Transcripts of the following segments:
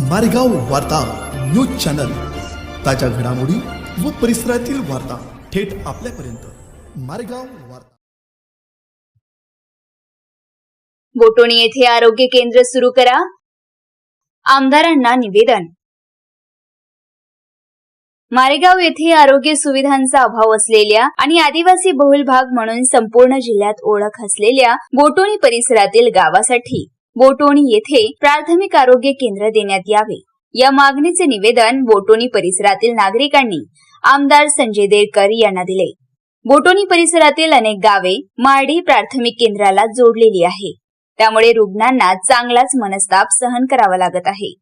मारेगाव वार्ता news channel. ताज्या घडामोडी व परिसरातील वार्ता थेट आपल्यापर्यंत. मारेगाव वार्ता. बोटोणी येथे आरोग्य केंद्र सुरू करा. आमदारांना निवेदन. मारेगाव येथे आरोग्य सुविधांचा अभाव असलेल्या आणि आदिवासी बहुल भाग म्हणून संपूर्ण जिल्ह्यात ओळख असलेल्या बोटोणी परिसरातील गावासाठी बोटोणी येथे प्राथमिक आरोग्य केंद्र देण्यात यावे. या मागणीचे निवेदन बोटोणी परिसरातील नागरिकांनी आमदार संजय देरकर यांना दिले. बोटोणी परिसरातील अनेक गावे मार्डी प्राथमिक केंद्राला जोडलेली आहे. त्यामुळे रुग्णांना चांगलाच मनस्ताप सहन करावा लागत आहे.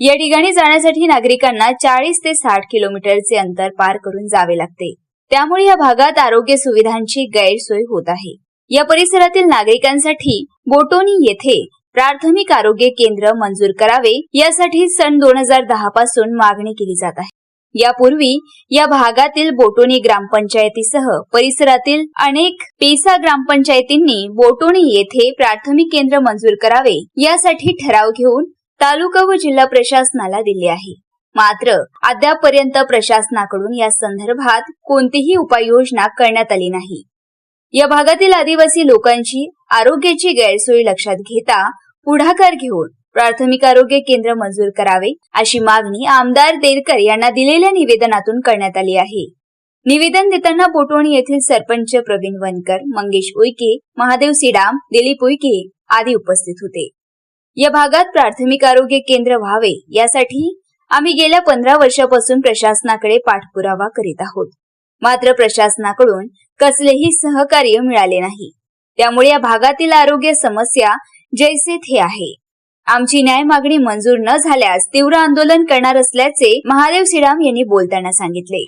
या ठिकाणी जाण्यासाठी नागरिकांना चाळीस ते साठ किलोमीटरचे अंतर पार करून जावे लागते. त्यामुळे या भागात आरोग्य सुविधांची गैरसोय होत आहे. या परिसरातील नागरिकांसाठी बोटोनी येथे प्राथमिक आरोग्य केंद्र मंजूर करावे यासाठी सन दोन हजार दहा पासून मागणी केली जात आहे. यापूर्वी या भागातील बोटोणी ग्रामपंचायतीसह परिसरातील अनेक पेसा ग्रामपंचायतींनी बोटोणी येथे प्राथमिक केंद्र मंजूर करावे यासाठी ठराव घेऊन तालुका व जिल्हा प्रशासनाला दिले आहे. मात्र अद्यापर्यंत प्रशासनाकडून या संदर्भात कोणतीही उपाययोजना करण्यात आली नाही. या भागातील आदिवासी लोकांची आरोग्याची गैरसोय लक्षात घेता पुढाकार घेऊन प्राथमिक आरोग्य केंद्र मंजूर करावे अशी मागणी आमदार देरकर यांना दिलेल्या निवेदनातून करण्यात आली आहे. निवेदन देताना बोटवणी येथील सरपंच प्रवीण वनकर मंगेश उईके महादेव सिडाम दिलीप उईके आदी उपस्थित होते. या भागात प्राथमिक आरोग्य केंद्र व्हावे यासाठी आम्ही गेल्या पंधरा वर्षापासून प्रशासनाकडे पाठपुरावा करीत आहोत. मात्र प्रशासनाकडून कसलेही सहकार्य मिळाले नाही. त्यामुळे या भागातील आरोग्य समस्या जैसे थे आहे. आमची न्याय मागणी मंजूर न झाल्यास तीव्र आंदोलन करणार असल्याचे महादेव सिडाम यांनी बोलताना सांगितले.